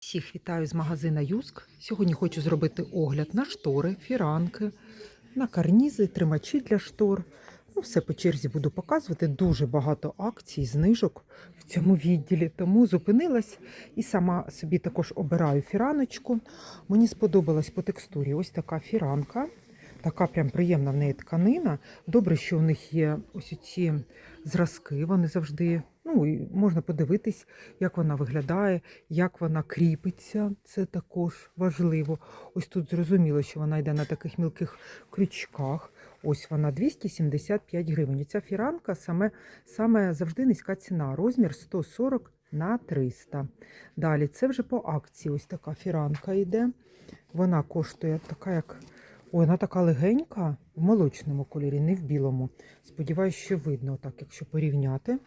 Всіх вітаю з магазина Юск. Сьогодні хочу зробити огляд на штори, фіранки, на карнізи, тримачі для штор. Ну, все по черзі буду показувати. Дуже багато акцій, знижок в цьому відділі. Тому зупинилась і сама собі також обираю фіраночку. Мені сподобалась по текстурі ось така фіранка. Така прям приємна в неї тканина. Добре, що у них є ось ці зразки. Вони завжди ну, і можна подивитись, як вона виглядає, як вона кріпиться. Це також важливо. Ось тут зрозуміло, що вона йде на таких мілких крючках. Ось вона 275 гривень. І Ця фіранка саме, саме завжди низька ціна. Розмір 140 на 300. Далі це вже по акції. Ось така фіранка йде. Вона коштує така, як. Ой, вона така легенька в молочному кольорі, не в білому. Сподіваюсь, що видно, так, якщо порівняти.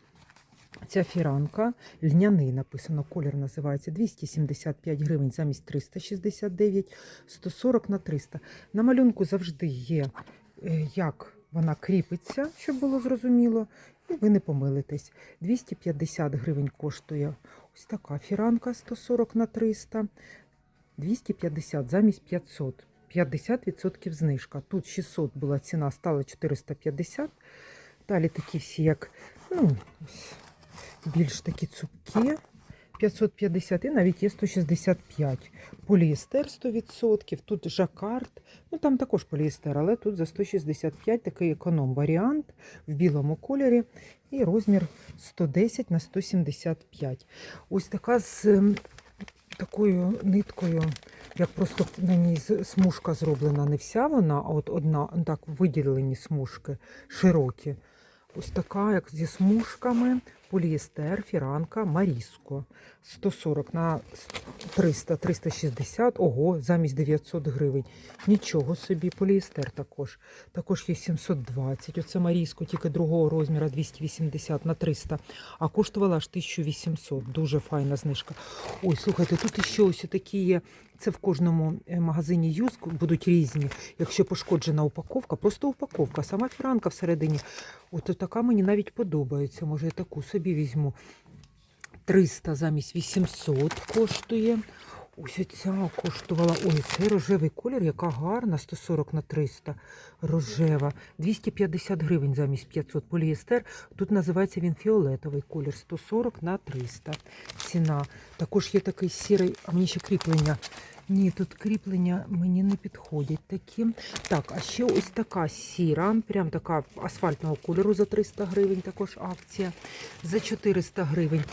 Ця фіранка льняний написано, колір називається 275 гривень замість 369, 140 на 300. На малюнку завжди є, е, як вона кріпиться, щоб було зрозуміло, і ви не помилитесь. 250 гривень коштує ось така фіранка 140 на 300, 250 замість 500. 50% знижка. Тут 600 була ціна, стала 450. Далі такі всі, як ну, ось більш такі цупкі 550 і навіть є 165. Поліестер 100%, тут жакард, ну там також поліестер, але тут за 165 такий економ-варіант в білому кольорі і розмір 110 на 175. Ось така з ем, такою ниткою, як просто на ній смужка зроблена, не вся вона, а от одна, так, виділені смужки широкі. Ось така, як зі смужками, поліестер, фіранка, маріско. 140 на 300, 360, ого, замість 900 гривень. Нічого собі, поліестер також. Також є 720, оце маріско, тільки другого розміру 280 на 300, а коштувала аж 1800. Дуже файна знижка. Ой, слухайте, тут ще ось такі є. Це в кожному е, магазині Юск будуть різні. Якщо пошкоджена упаковка, просто упаковка, сама фіранка всередині. От така мені навіть подобається. Може, я таку собі візьму. 300 замість 800 коштує. Ось оця коштувала. Ой, цей рожевий колір, яка гарна, 140 на 300. Рожева. 250 гривень замість 500 поліестер. Тут називається він фіолетовий колір, 140 на 300. Ціна. Також є такий сірий, а мені ще кріплення. Ні, тут кріплення мені не підходять такі. Так, а ще ось така сіра, прям така асфальтного кольору за 300 гривень, також акція. За 400 гривень.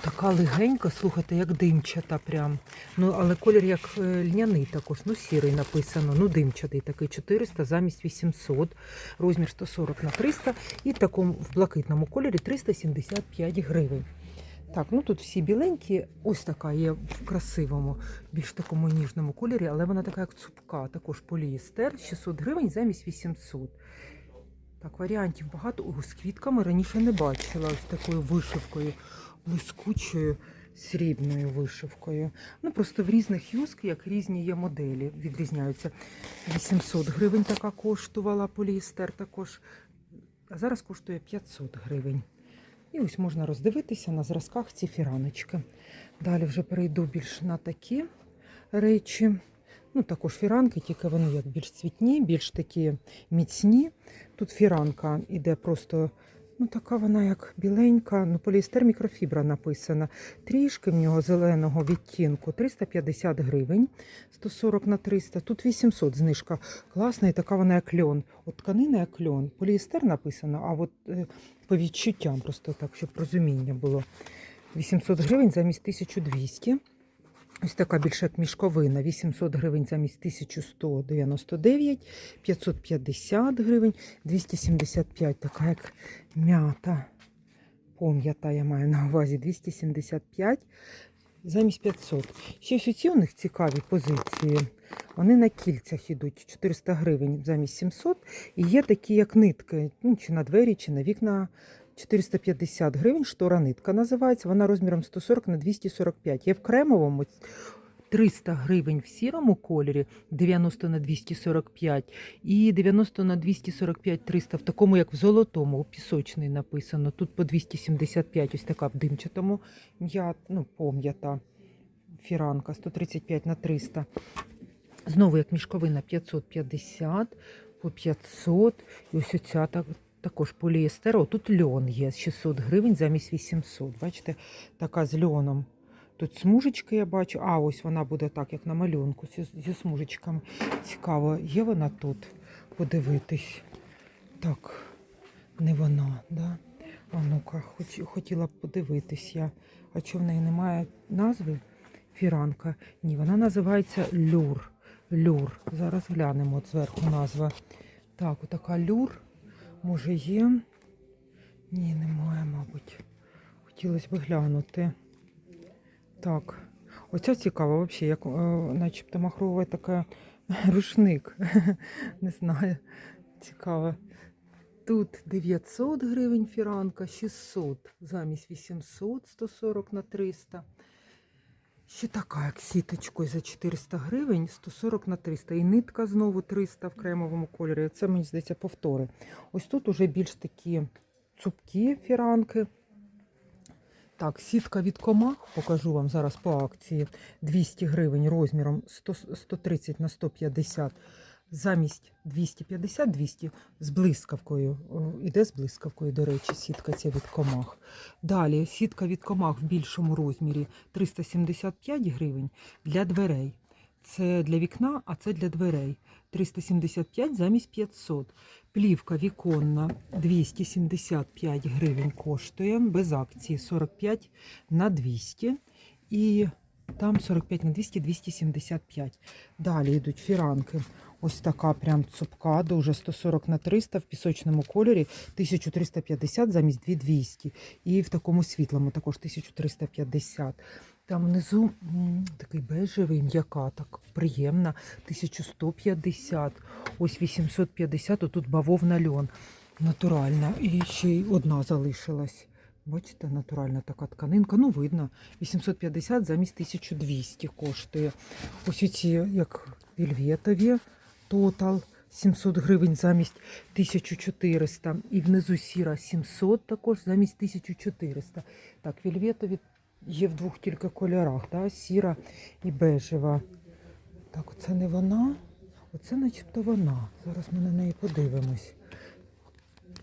Така легенька, слухайте, як димчата прям. Ну, але колір як е, льняний також, ну сірий написано, ну димчатий такий 400 замість 800, розмір 140 на 300 і в такому в блакитному кольорі 375 гривень. Так, ну тут всі біленькі, ось така є в красивому, більш такому ніжному кольорі, але вона така як цупка, також поліестер, 600 гривень замість 800. Так, варіантів багато. О, з квітками раніше не бачила ось такою вишивкою, блискучою срібною вишивкою. Ну просто в різних юск, як різні є моделі, відрізняються. 800 гривень така коштувала поліестер також. А зараз коштує 500 гривень. І ось можна роздивитися на зразках ці фіраночки. Далі вже перейду більш на такі речі. Ну, також фіранки, тільки вони як більш цвітні, більш такі міцні. Тут фіранка іде просто, ну така вона як біленька, ну поліестер мікрофібра написана. Трішки в нього зеленого відтінку 350 гривень, 140 на 300. Тут 800 знижка. Класна і така вона як льон. От тканина як льон. Поліестер написано, а от е, по відчуттям просто так, щоб розуміння було. 800 гривень замість 1200. Ось така більша мішковина, 800 гривень замість 1199, 550 гривень, 275, така як м'ята. Пом'ята я маю на увазі 275 замість 500. Ще ось ці у них цікаві позиції. Вони на кільцях ідуть 400 гривень замість 700. І є такі, як нитки, ну, чи на двері, чи на вікна 450 гривень. Штора нитка називається. Вона розміром 140 на 245. Є в кремовому 300 гривень в сірому кольорі, 90 на 245 і 90 на 245 300 в такому, як в золотому, у пісочний написано. Тут по 275, ось така в димчатому м'я, ну, пом'ята. фіранка 135 на 300. Знову як мішковина 550 по 500. І ось оця так, також поліестер. О, тут льон є 600 гривень замість 800. Бачите, така з льоном. Тут смужечки я бачу. А, ось вона буде так, як на малюнку, зі смужечками. Цікаво, є вона тут? Подивитись. Так, не вона, да? А ну-ка, хоч, хотіла б подивитись я. А чи в неї немає назви? Фіранка. Ні, вона називається люр. Люр. Зараз глянемо от зверху назва. Так, отака люр. Може є? Ні, немає, мабуть. Хотілося б глянути. Так. Оця цікава взагалі, як е, начебто махрова така рушник. Не знаю. Цікаво. Тут 900 гривень фіранка, 600 замість 800, 140 на 300. Ще така, як сіточкою за 400 гривень, 140 на 300. І нитка знову 300 в кремовому кольорі. Це, мені здається, повтори. Ось тут уже більш такі цупкі фіранки. Так, сітка від комах, покажу вам зараз по акції. 200 гривень розміром 100, 130 на 150. Замість 250-200 з блискавкою. Іде з блискавкою, до речі, сітка ця від комах. Далі сітка від комах в більшому розмірі 375 гривень для дверей. Це для вікна, а це для дверей. 375 замість 500. Плівка віконна 275 гривень коштує, без акції 45 на 200. І там 45 на 200, 275. Далі йдуть фіранки. Ось така прям цупка, дуже 140 на 300 в пісочному кольорі, 1350 замість 2200. І в такому світлому також 1350. Там внизу такий бежевий, м'яка, так приємна, 1150, ось 850, отут бавовна льон. Натуральна. І ще й одна залишилась. Бачите, натуральна така тканинка. Ну, видно, 850 замість 1200 коштує. Ось ці, як вільветові, тотал 700 гривень замість 1400. І внизу сіра 700 також замість 1400. Так, вільветові є в двох тільки кольорах, да? сіра і бежева. Так, оце не вона. Оце начебто вона. Зараз ми на неї подивимось.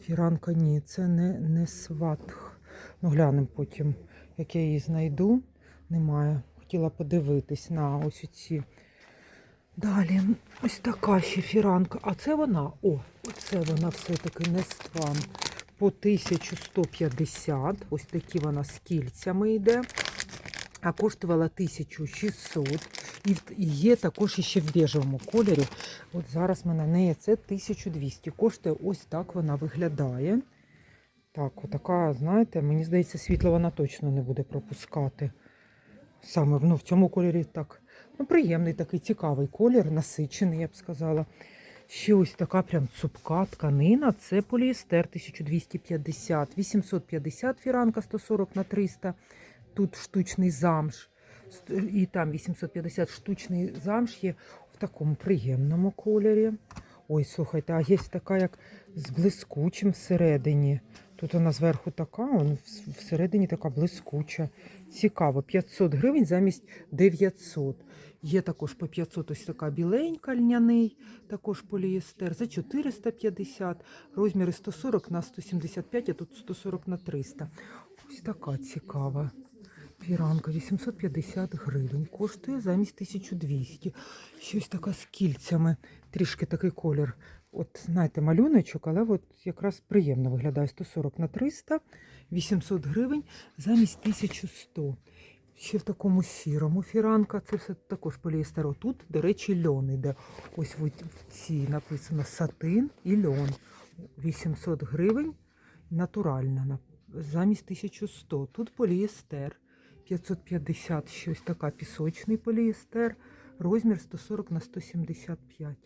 Фіранка ні, це не, не сватх. Ну, глянемо потім, як я її знайду. Немає. Хотіла подивитись на ось ці. Далі, ось така ще фіранка. А це вона. О, це вона все-таки не стван. По 1150. Ось такі вона з кільцями йде. А коштувала 1600. І є також ще в бежевому кольорі. От зараз ми на неї це 1200. Коштує ось так вона виглядає. Так, отака, знаєте, мені здається, світло вона точно не буде пропускати. Саме ну, в цьому кольорі так. Ну, приємний такий цікавий колір, насичений, я б сказала. Ще ось така прям цупка тканина. Це поліестер 1250, 850 фіранка 140 на 300. Тут штучний замш. І там 850 штучний замш є в такому приємному кольорі. Ой, слухайте, а є така, як з блискучим всередині. Тут вона зверху така, он всередині така блискуча. Цікаво, 500 гривень замість 900. Є також по 500 ось така біленька льняний, також поліестер за 450, розміри 140 на 175, а тут 140 на 300. Ось така цікава. Фіранка 850 гривень. Коштує замість 1200. Щось така з кільцями. Трішки такий колір. От, знаєте, малюночок, але от якраз приємно виглядає 140 на 300, 800 гривень замість 1100. Ще в такому сірому фіранка. Це все також поліестер. Тут, до речі, льон іде. Ось в цій написано сатин і льон. 800 гривень натуральна замість 1100. Тут поліестер 550, щось така пісочний поліестер, розмір 140 на 175.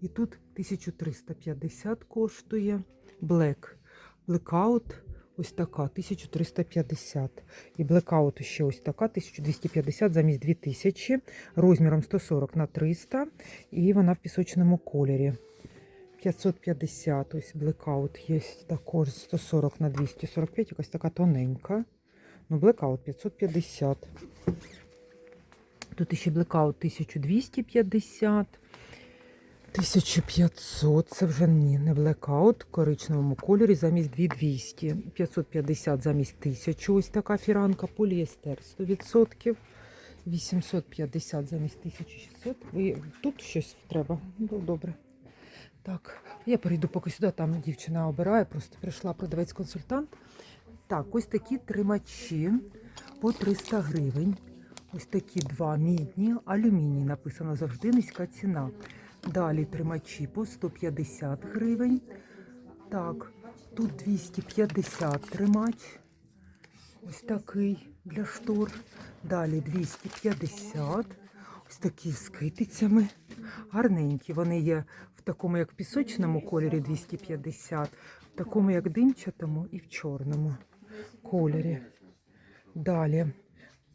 І тут 1350 коштує. Блек. Блекаут ось така 1350. І блекаут ще ось така 1250 замість 2000, розміром 140 на 300. І вона в пісочному кольорі. 550, ось блекаут є також 140 на 245, якась така тоненька. Ну, блекаут 550. Тут ще блекаут 1250. 1500, це вже ні, не блекаут в коричневому кольорі замість 2200. 550 замість 1000. Ось така фіранка, поліестер 100%. 850 замість 1600. Ви тут щось треба? Ну, добре. Так, я перейду поки сюди, там дівчина обирає, просто прийшла продавець-консультант. Так, ось такі тримачі по 300 гривень. Ось такі два мідні, алюміній написано завжди низька ціна. Далі тримачі по 150 гривень. Так, тут 250 тримач. Ось такий для штор. Далі 250. Ось такі з китицями. Гарненькі. Вони є в такому, як пісочному кольорі 250, в такому, як димчатому, і в чорному кольорі. Далі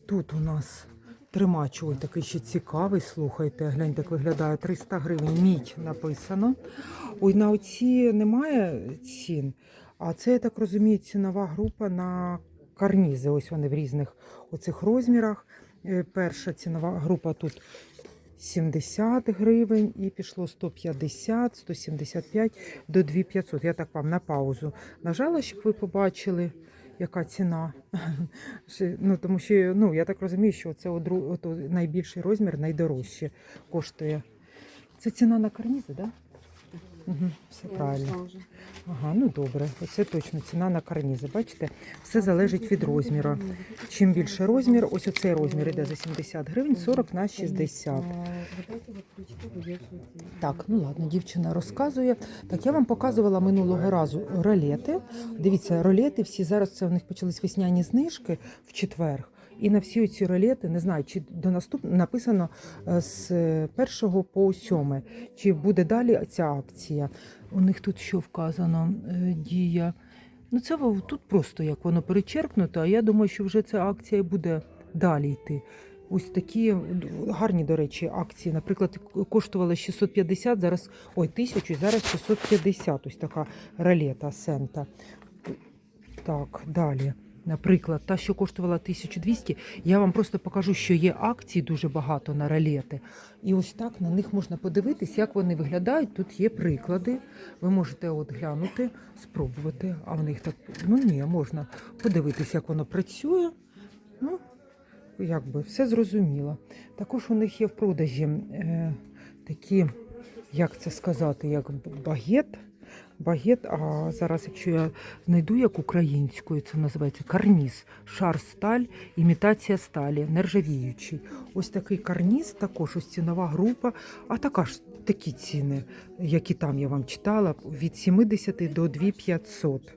тут у нас тримач, ой, такий ще цікавий, слухайте, гляньте, як виглядає 300 гривень. Мідь написано. Ой, на оці немає цін. А це, я так розумію, цінова група на карнізи. Ось вони в різних оцих розмірах. Е, Перша цінова група тут 70 гривень і пішло 150, 175 до 2500. Я так вам на паузу нажала, щоб ви побачили, яка ціна. Ну, тому що ну, я так розумію, що це найбільший розмір найдорожче коштує. Це ціна на карнізи, так? Да? Угу, все правильно. Ага, ну добре. Оце точно ціна на карнізи. Бачите, все залежить від розміру. Чим більше розмір, ось оцей розмір іде за 70 гривень, 40 на 60. Так, ну ладно, дівчина розказує. Так, я вам показувала минулого разу ролети. Дивіться, ролети всі зараз це у них почались весняні знижки в четвер. І на всі ці ролети, не знаю, чи до наступного написано е, з першого по сьоме, чи буде далі ця акція. У них тут що вказано? Е, Дія. Ну, це тут просто як воно перечеркнуто, а я думаю, що вже ця акція буде далі йти. Ось такі гарні, до речі, акції. Наприклад, коштувала 650, зараз ой, 1000, зараз 650. Ось така ролета Сента. Так, далі. Наприклад, та, що коштувала 1200, я вам просто покажу, що є акцій дуже багато на ролети. І ось так на них можна подивитись, як вони виглядають. Тут є приклади. Ви можете от глянути, спробувати. А в них так, ну ні, можна подивитись, як воно працює. Ну, якби все зрозуміло. Також у них є в продажі е, такі, як це сказати, як багет. Багет, а зараз, якщо я знайду як українською, це називається карніз, шар сталь, імітація сталі, нержавіючий. Ось такий карніз, також ось цінова група, а така ж такі ціни, які там я вам читала, від 70 до 2500.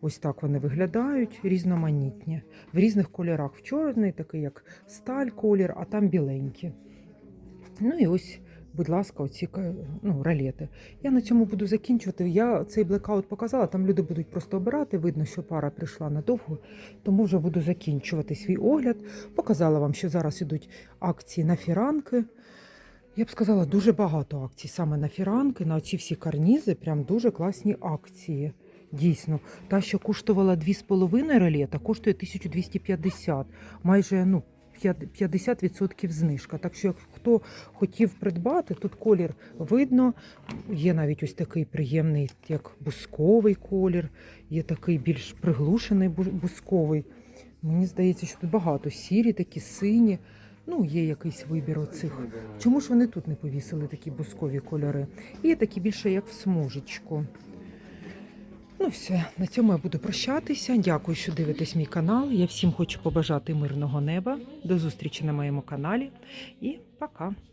Ось так вони виглядають, різноманітні. В різних кольорах. В чорний, такий як сталь колір, а там біленькі. Ну і ось, будь ласка, оці ну, ролети. Я на цьому буду закінчувати. Я цей блекаут показала, там люди будуть просто обирати. Видно, що пара прийшла надовго, тому вже буду закінчувати свій огляд. Показала вам, що зараз ідуть акції на фіранки. Я б сказала, дуже багато акцій саме на фіранки, на ці всі карнізи, прям дуже класні акції. Дійсно, та, що коштувала 2,5 ролета, коштує 1250. Майже ну, 50% знижка. Так що, як хто хотів придбати, тут колір видно. Є навіть ось такий приємний, як бусковий колір, є такий більш приглушений бусковий. Мені здається, що тут багато сірі, такі сині. Ну, є якийсь вибір оцих. Чому ж вони тут не повісили такі бускові кольори? І є такі більше як в смужечку. Ну все, на цьому я буду прощатися. Дякую, що дивитесь мій канал. Я всім хочу побажати мирного неба. До зустрічі на моєму каналі і пока.